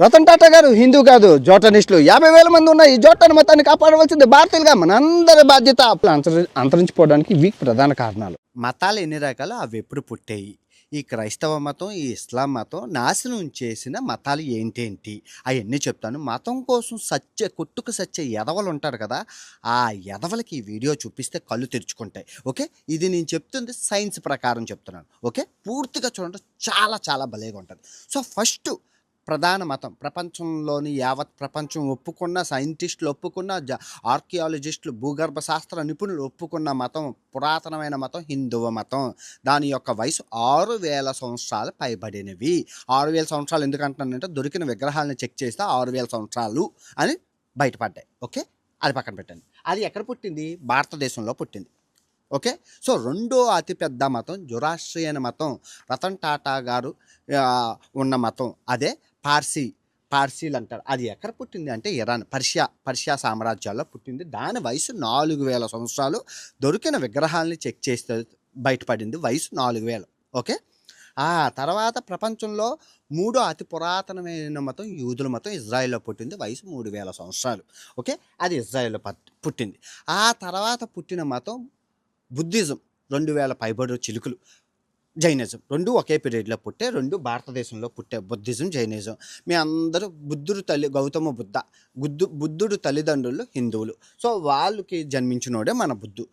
రతన్ టాటా గారు హిందూ కాదు జోటనిస్టులు యాభై వేల మంది ఉన్న ఈ జోటన్ మతాన్ని కాపాడవలసింది భారతీయులుగా మనందరి బాధ్యత. అంతరించిపోవడానికి ఇవి ప్రధాన కారణాలు. మతాలు ఎన్ని రకాలు? అవి ఎప్పుడు పుట్టాయి? ఈ క్రైస్తవ మతం ఈ ఇస్లాం మతం నాశనం చేసిన మతాలు ఏంటేంటి అవన్నీ చెప్తాను. మతం కోసం సత్య కొట్టుకు సత్య ఎదవలు ఉంటారు కదా ఆ ఎదవలకి ఈ వీడియో చూపిస్తే కళ్ళు తెరుచుకుంటాయి. ఓకే? ఇది నేను చెప్తుంది సైన్స్ ప్రకారం చెప్తున్నాను. ఓకే? పూర్తిగా చూడండి చాలా చాలా భలేగా ఉంటుంది. సో ఫస్ట్ ప్రధాన మతం. ప్రపంచంలోని యావత్ ప్రపంచం ఒప్పుకున్న సైంటిస్టులు ఒప్పుకున్న జ ఆర్కియాలజిస్టులు భూగర్భ శాస్త్ర నిపుణులు ఒప్పుకున్న మతం పురాతనమైన మతం హిందువ మతం. దాని యొక్క వయసు ఆరు వేల సంవత్సరాలు పైబడినవి. ఆరు వేల సంవత్సరాలు ఎందుకంటున్నానంటే దొరికిన విగ్రహాలను చెక్ చేస్తే ఆరు వేల సంవత్సరాలు అని బయటపడ్డాయి. ఓకే? అది పక్కన పెట్టండి. అది ఎక్కడ పుట్టింది? భారతదేశంలో పుట్టింది. ఓకే? సో రెండో అతిపెద్ద మతం జురాశ్రయన మతం. రతన్ టాటా గారు ఉన్న మతం అదే. పార్సీ పార్సీలు అంటారు అది ఎక్కడ పుట్టింది అంటే ఇరాన్ పర్షియా పర్షియా సామ్రాజ్యాల్లో పుట్టింది. దాని వయసు నాలుగు వేల సంవత్సరాలు. దొరికిన విగ్రహాలని చెక్ చేస్తే బయటపడింది వయసు నాలుగు వేలు. ఓకే? ఆ తర్వాత ప్రపంచంలో మూడో అతి పురాతనమైన మతం యూదుల మతం ఇజ్రాయెల్లో పుట్టింది వయసు మూడు వేల సంవత్సరాలు. ఓకే? అది ఇజ్రాయెల్లో పుట్టింది. ఆ తర్వాత పుట్టిన మతం బుద్ధిజం. రెండు వేల పైబడి చిలుకులు. జైనిజం. రెండు ఒకే పీరియడ్లో పుట్టే రెండు భారతదేశంలో పుట్టే బుద్ధిజం జైనిజం. మీ అందరూ బుద్ధుడు తల్లి గౌతమ బుద్ధ బుద్ధు బుద్ధుడు తల్లిదండ్రులు హిందువులు. సో వాళ్ళకి జన్మించినోడే మన బుద్ధు.